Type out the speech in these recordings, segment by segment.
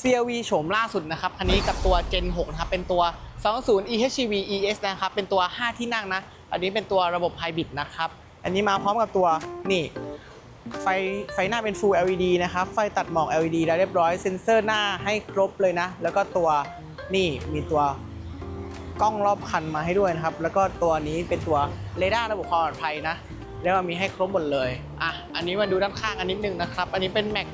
CRV โฉมล่าสุดนะครับคันนี้กับตัว Gen 6นะครับเป็นตัว 20 EHEV ES นะครับเป็นตัว 5 ที่นั่งนะ อันนี้เป็นตัวระบบไฮบริดนะครับ อันนี้มาพร้อมกับตัวนี่ไฟไฟหน้าเป็น Full LED นะครับ ไฟตัดหมอก LED ได้เรียบร้อย เซ็นเซอร์หน้าให้ครบเลยนะ แล้วก็ตัวนี่มีตัวกล้องรอบคันมาให้ด้วยนะครับ แล้วก็ตัวนี้เป็นตัวเรดาร์ระบบความปลอดภัยนะ แล้วก็มีให้ครบหมดเลย อะ อันนี้มาดูด้านข้างอันนิดนึงนะครับ อันนี้เป็นแม็ก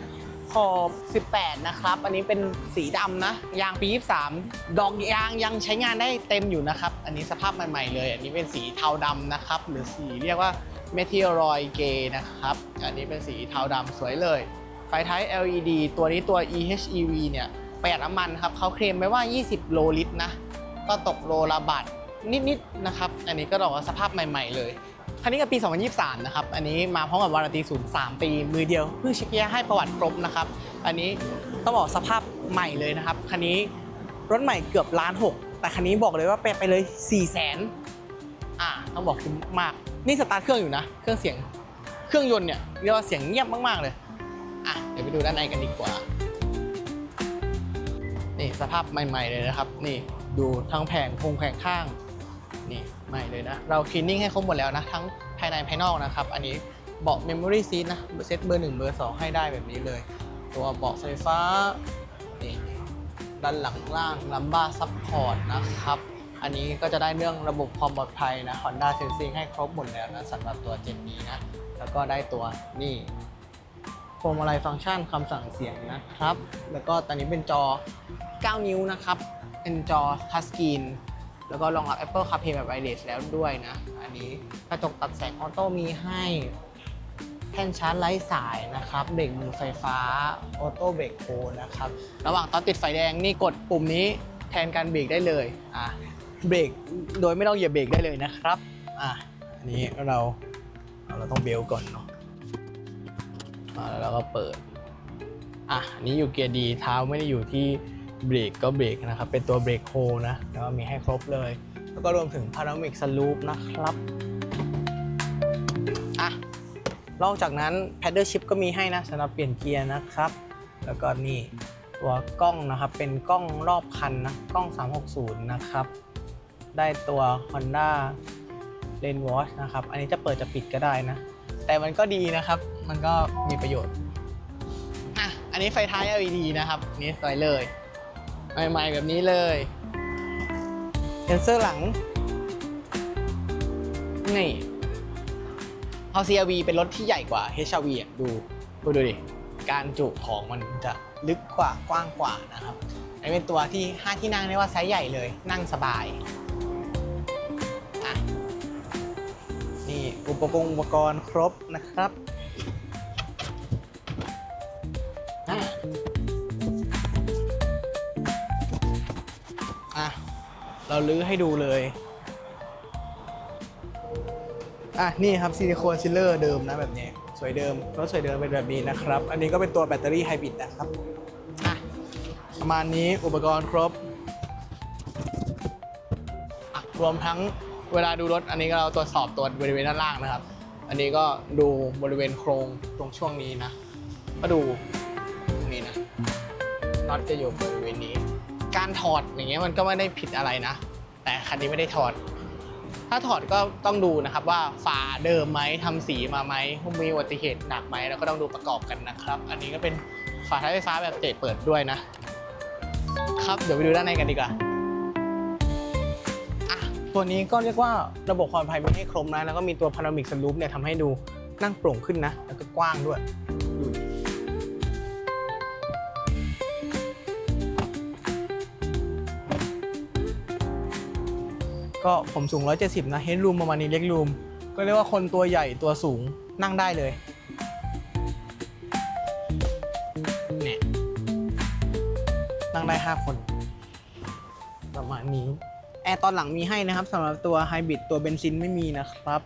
ขอบ18 นะครับ อันนี้เป็นสีดำนะ ยางปี 23 ดอกยางยังใช้งานได้เต็มอยู่นะครับ อันนี้สภาพใหม่ๆเลย อันนี้เป็นสีเทาดำนะครับ หรือสีเรียกว่าเมทิลรอยเกนะครับ อันนี้เป็นสีเทาดำสวยเลย ไฟท้าย LED ตัวนี้ตัว EHEV เนี่ยประหยัดน้ำมันครับ เขาเคลมไว้ว่า 20 โลลิตรนะ ก็ตกโลละบาทนิดๆนะครับ อันนี้ก็บอกว่าสภาพใหม่ ๆ เลย คันนี้กับปี 2023 นะครับ อันนี้มาพร้อมกับวารันตีศูนย์3ปี มือเดียวเพิ่งเช็คเกียร์ให้ประวัติครบนะครับ อันนี้ต้องบอกสภาพใหม่เลยนะครับ คันนี้รถใหม่เกือบล้านหกแต่คันนี้บอกเลยว่าไปไปเลย4 0 0 0 0 0อ่าต้องบอกคุ้มมาก นี่สตาร์ทเครื่องอยู่นะ เครื่องเสียง เครื่องยนต์เนี่ยเรียกว่าเสียงเงียบมากๆเลยอะเดี๋ยวไปดูด้านในกันดีกว่า นี่สภาพใหม่ ๆ เลยนะครับ นี่ดูทั้งแผงพงแผงข้าง นี่ใหม่เลยนะ เราคลีนนิ่งให้ครบหมดแล้วนะ ทั้งายในภายนอกนะครับ อันนี้เบาะ Memory Seat นะเซตเบอร์ 1 เบอร์ 2 ให้ได้แบบนี้เลย ตัวเบาะไฟฟ้านี่ด้านหลังล่างลัมบ้าซัพพอร์ตนะครับ อันนี้ก็จะได้เรื่องระบบความปลอดภัยนะ Honda Sensing ให้ครบหมดแล้วนะสำหรับตัวเจนนี้นะ แล้วก็ได้ตัวนี่พวงมาลัยฟังก์ชันคำสั่งเสียงนะครับ แล้วก็ตอนนี้เป็นจอ 9 นิ้วนะครับ เป็นจอทัชสกรีน แล้วก็รองรับ Apple CarPlay แบบ Wireless แล้วด้วยนะ อันนี้กระจกตัดแสงออโต้มีให้แท่นชาร์จไร้สายนะครับเบรกมือไฟฟ้าออโต้เบรกโฮนะครับ ระหว่างตอนติดไฟแดงนี่กดปุ่มนี้แทนการเบรกได้เลยอะเบรกโดยไม่ต้องเหยียบเบรกได้เลยนะครับอะอันนี้เราเราต้องเบลก่อนเนาะอะแล้วเราก็เปิดอะอันนี้อยู่เกียร์ดีเท้าไม่ได้อยู่ที่ เบรกก็เบรกนะครับ เป็นตัวเบรกโฮนะแล้วก็มีให้ครบเลย แล้วก็รวมถึงพารามิกสลูปนะครับอะนอกจากนั้น paddle shift ก็มีให้นะสำหรับเปลี่ยนเกียร์นะครับ แล้วก็นี่ตัวกล้องนะครับ เป็นกล้องรอบคันนะกล้อง 360 นะครับ ได้ตัว Honda Lane Watch นะครับ อันนี้จะเปิดจะปิดก็ได้นะ แต่มันก็ดีนะครับ มันก็มีประโยชน์ อะ อันนี้ไฟท้าย LED นะครับ นี่สวยเลย ใหม่ๆแบบนี้เลยเซนเซอร์หลัง นี่พอ CRV เป็นรถที่ใหญ่กว่า HRV อะดูดูดูดิ การจุของมันจะลึกกว่ากว้างกว่านะครับอันนี้เป็นตัวที่ 5 ที่นั่งเรียกว่าไซส์ใหญ่เลย นั่งสบายอะนี่อุปกรณ์อุปกรณ์ครบนะครับ เราลื้อให้ดูเลย อะ นี่ครับซิลิโคนซิลเลอร์เดิมนะแบบนี้ สวยเดิมรถสวยเดิมเป็นแบบนี้นะครับ อันนี้ก็เป็นตัวแบตเตอรี่ไฮบริดนะครับอะประมาณนี้อุปกรณ์ครบอะรวมทั้งเวลาดูรถอันนี้ก็เราตรวจสอบตัวบริเวณด้านล่างนะครับ อันนี้ก็ดูบริเวณโครงตรงช่วงนี้นะ ก็ดูตรงนี้นะน็อตจะอยู่บริเวณนี้ การถอดอย่างเงี้ยมันก็ไม่ได้ผิดอะไรนะ แต่คันนี้ไม่ได้ถอด ถ้าถอดก็ต้องดูนะครับว่าฝาเดิมไหมทำสีมาไหมมีอุบัติเหตุหนักไหมแล้วก็ต้องดูประกอบกันนะครับ อันนี้ก็เป็นฝาท้ายไฟฟ้าแบบเตะเปิดด้วยนะ ครับเดี๋ยวไปดูด้านในกันดีกว่าตัวนี้ก็เรียกว่าระบบความปลอดภัยมีให้ครบนะแล้วก็มีตัวพารามิกสลูปเนี่ยทำให้ดูนั่งโปร่งขึ้นนะ แล้วก็กว้างด้วย ก็ผมสูง 170 นะเฮดรูมประมาณนี้เล็กรูม ก็เรียกว่าคนตัวใหญ่ตัวสูงนั่งได้เลยเนี่ยนั่งได้ 5 คน ประมาณนี้ แอร์ตอนหลังมีให้นะครับสำหรับตัวไฮบริดตัวเบนซินไม่มีนะครับ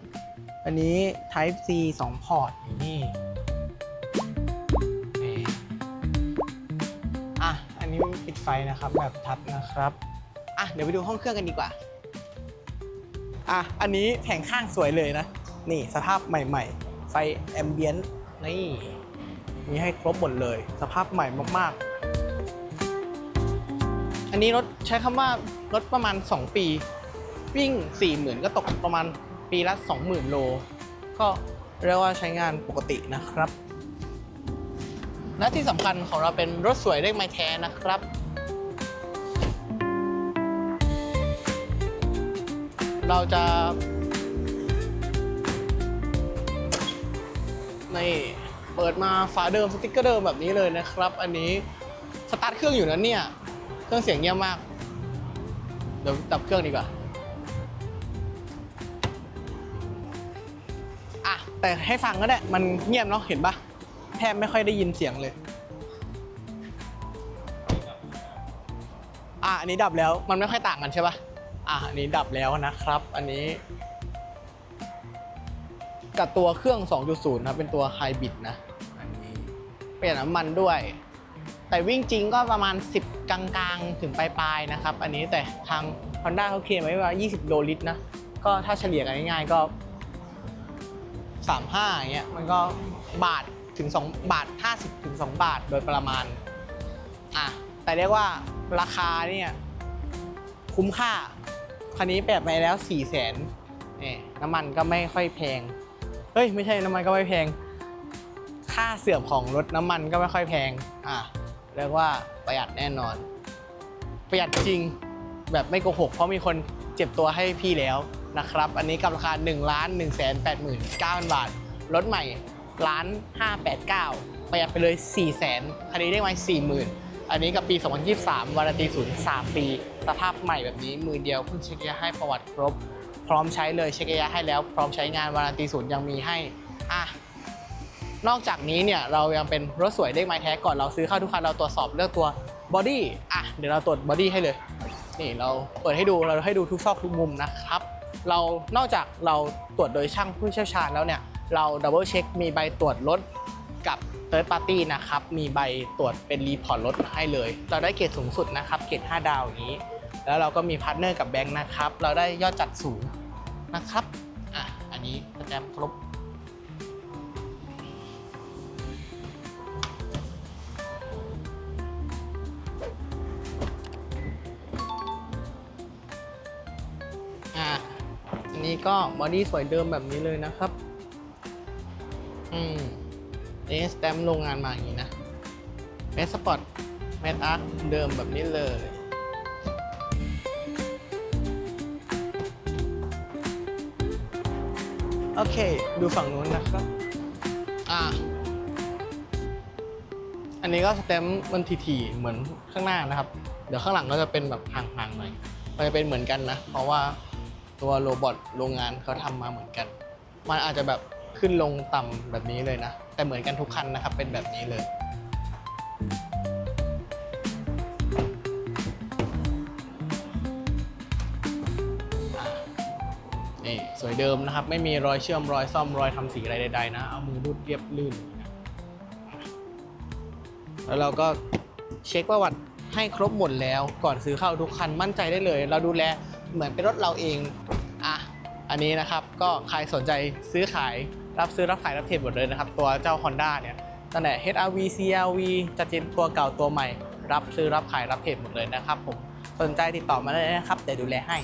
อันนี้ Type C 2 พอร์ตนี่อะ อันนี้ปิดไฟนะครับแบบทัดนะครับ อะ เดี๋ยวไปดูห้องเครื่องกันดีกว่า อะ อันนี้แผงข้างสวยเลยนะ นี่สภาพใหม่ ๆ ไฟแอมเบียนต์นี่มีให้ครบหมดเลย สภาพใหม่มากๆ อันนี้รถใช้คำว่ารถประมาณ 2 ปี วิ่ง 40,000 ก็ตกประมาณปีละ 20,000 โล ก็เรียกว่าใช้งานปกตินะครับ และที่สำคัญของเราเป็นรถสวยเลขไม้แท้นะครับ เราจะ นี่ เปิดมาฝาเดิมสติ๊กเกอร์เดิมแบบนี้เลยนะครับ อันนี้สตาร์ทเครื่องอยู่นั้นเนี่ย เครื่องเสียงเงียบมาก เดี๋ยวดับเครื่องดีกว่าอะแต่ให้ฟังก็ได้ มันเงียบเนาะเห็นปะแทบไม่ค่อยได้ยินเสียงเลย อะอันนี้ดับแล้วมันไม่ค่อยต่างกันใช่ปะ อะอันนี้ดับแล้วนะครับ อันนี้ กับตัวเครื่อง 2.0 นะ เป็นตัวไฮบริดนะ อันนี้เปลี่ยนน้ำมันด้วย แต่วิ่งจริงก็ประมาณ 10 กลางๆ ถึงปลายๆนะครับ อันนี้แต่ทาง Honda เขาเคลมไว้ว่า 20 โลลิตรนะ ก็ถ้าเฉลี่ยกันง่ายๆก็ 35อย่างเงี้ย มันก็บาทถึง 2 บาท 50 ถึง 2 บาทโดยประมาณ อะ แต่เรียกว่าราคาเนี่ยคุ้มค่า คันนี้แปดไปแล้ว4 0 0 0 0นนี่น้ำมันก็ไม่ค่อยแพง เฮ้ย ไม่ใช่น้ำมันก็ไม่แพง ค่าเสื่อมของรถน้ำมันก็ไม่ค่อยแพง อะเรียกว่าประหยัดแน่นอน ประหยัดจริงแบบไม่โกหก เพราะมีคนเจ็บตัวให้พี่แล้วนะครับ อันนี้กับราคา1ล้าน1 8 9 0 0 0 บาท รถใหม่ล้าน589 ประหยัดไปเลย 4 0 0 0 0 0คันนี้ได้ไว้40,000 อันนี้กับปี 2023วารันตีศูนย์3ปี สภาพใหม่แบบนี้มือเดียวเพิ่งเช็คยะให้ประวัติครบ พร้อมใช้เลยเช็คยะให้แล้ว พร้อมใช้งานวารันตีศูนย์ยังมีให้อะนอกจากนี้เนี่ยเรายังเป็นรถสวยเลขไม้แท้ก่อนเราซื้อเข้าทุกคันเราตรวจสอบเรื่องตัวบอดี้อะเดี๋ยวเราตรวจบอดี้ให้เลย นี่เราเปิดให้ดูเราให้ดูทุกซอกทุกมุมนะครับ เรานอกจากเราตรวจโดยช่างผู้เชี่ยวชาญแล้วเนี่ยเราดับเบิลเช็คมีใบตรวจรถกับ เ h ิร์ p ปาร์ตี้นะครับ มีใบตรวจเป็นรีพอร์ตรถให้เลย เราได้เกรดสูงสุดนะครับ เกรด 5 ดาวอย่างนี้ แล้วเราก็มีพาร์ทเนอร์กับแบงค์นะครับ เราได้ยอดจัดสูงนะครับ อะ อันนี้สแตมครบอะอันนี้ก็บอดี้สวยเดิมแบบนี้เลยนะครับ อืม นี่สแตมป์โรงงานมาอย่างนี้นะเมสปอร์ตเมสอาร์เดิมแบบนี้เลย โอเค ดูฝั่งนู้นนะครับ อ่า อันนี้ก็สเต็มป์มันทีๆเหมือนข้างหน้านะครับ เดี๋ยวข้างหลังก็จะเป็นแบบห่างๆหน่อยมันจะเป็นเหมือนกันนะ เพราะว่าตัวโรบอทโรงงานเขาทำมาเหมือนกัน มันอาจจะแบบ ขึ้นลงต่ำแบบนี้เลยนะ แต่เหมือนกันทุกคันนะครับ เป็นแบบนี้เลย นี่สวยเดิมนะครับ ไม่มีรอยเชื่อมรอยซ่อมรอยทำสีอะไรใดๆนะ เอามือรูดเรียบลื่น แล้วเราก็เช็คประวัติให้ครบหมดแล้วก่อนซื้อเข้าทุกคันมั่นใจได้เลย เราดูแลเหมือนเป็นรถเราเอง อะ อันนี้นะครับก็ใครสนใจซื้อขาย รับซื้อรับขายรับเทรดหมดเลยนะครับ ตัวเจ้า Honda เนี่ยตั้งแต่ HRV CRV จะเจนตัวเก่าตัวใหม่ รับซื้อรับขายรับเทรดหมดเลยนะครับผมสนใจติดต่อมาได้เลยนะครับเดี๋ยวดูแลให้